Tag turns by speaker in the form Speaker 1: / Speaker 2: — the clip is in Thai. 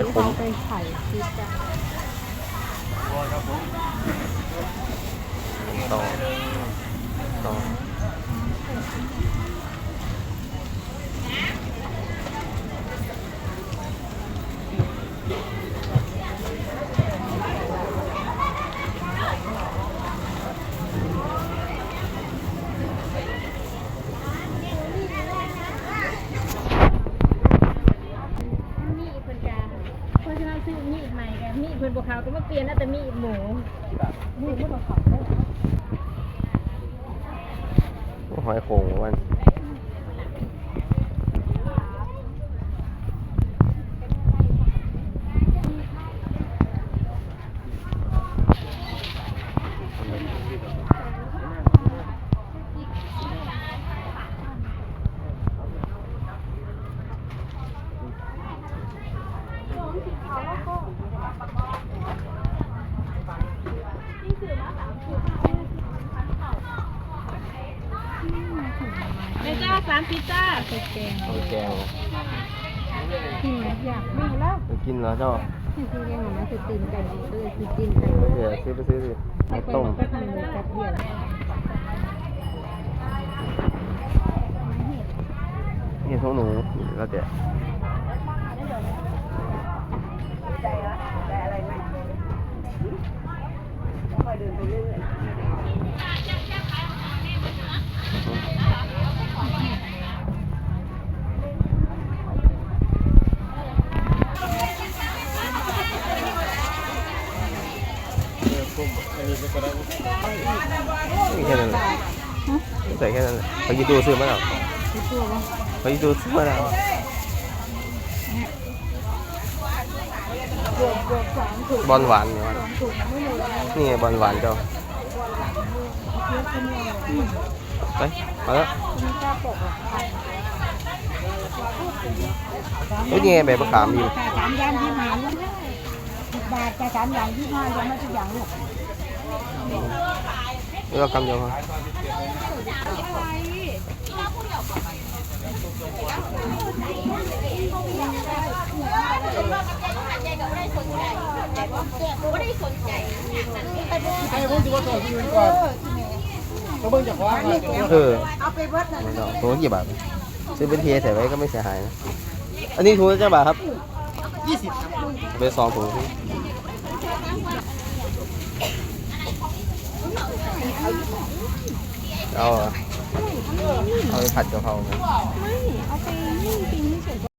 Speaker 1: อยขม
Speaker 2: เราไปไข่ชีสกัน
Speaker 1: ต่อต่อ
Speaker 2: มีอีกคนกาเพราะฉะนั้นซื้อมีอีกใหม่กั นมีอีกคนบวกขาวก็มาเปลี่ยนแล้วแต่มีอีกหมูมีอีกคนบวกขา
Speaker 1: หอยโขงมัน
Speaker 2: เดี๋ยว จ้าสามพิซซ่าใส่แกง
Speaker 1: เอาแกง
Speaker 2: กินไหมอยากไม่แล้ว
Speaker 1: ไปกินแล้วเจ้า
Speaker 2: คือแกงหน่อไม้คือตีนไก่ด้วยคือตีนไก่
Speaker 1: เดี๋ยวซื้อไปซื้อสิ
Speaker 2: ไม่
Speaker 1: มา
Speaker 2: ค่อย
Speaker 1: ต้ม
Speaker 2: มันก็ทำเลยกับเดียว
Speaker 1: นี่ท้องหนูแล้วแต่ แค่นั้นแหละใส่แค่นั้นแหละไปกินดูซื้อมาแล้ว
Speaker 2: คือตัวว่า
Speaker 1: ไปดูซื้อมาแล้ว
Speaker 2: บอ
Speaker 1: ลหวานเนี่ยมัน
Speaker 2: สองถูกไม่เลย
Speaker 1: นี่ไงบอลหวานเจ้า
Speaker 2: เฮ้ย
Speaker 1: ไปมาแล้วเฮ้ยนี่ไงใบมะขามอยู่
Speaker 2: บาทกับสามอย่างที่ห้ายังไม่ทุกอย่างลูก
Speaker 1: นี่ก็กำเดียวครับ
Speaker 3: ไอ้พวกที่ว่าต่อคิวดีกว่าเขาเบิ่งจากว่า
Speaker 1: เออ
Speaker 2: เอาไปเบิดนะ
Speaker 1: ไม่ต้องถุงละกี่บาทซื้อเป็นเทใส่ไว้ก็ไม่เสียหายนะ อันนี้ถุงละเจ้าบาทครับ
Speaker 3: ยี่สิบครับ
Speaker 1: เอาไปสองถุงสิ เอาเหรอเอาไปผัดกะเพราไหม
Speaker 2: ไม่ เอาไปนึ่งกินเฉย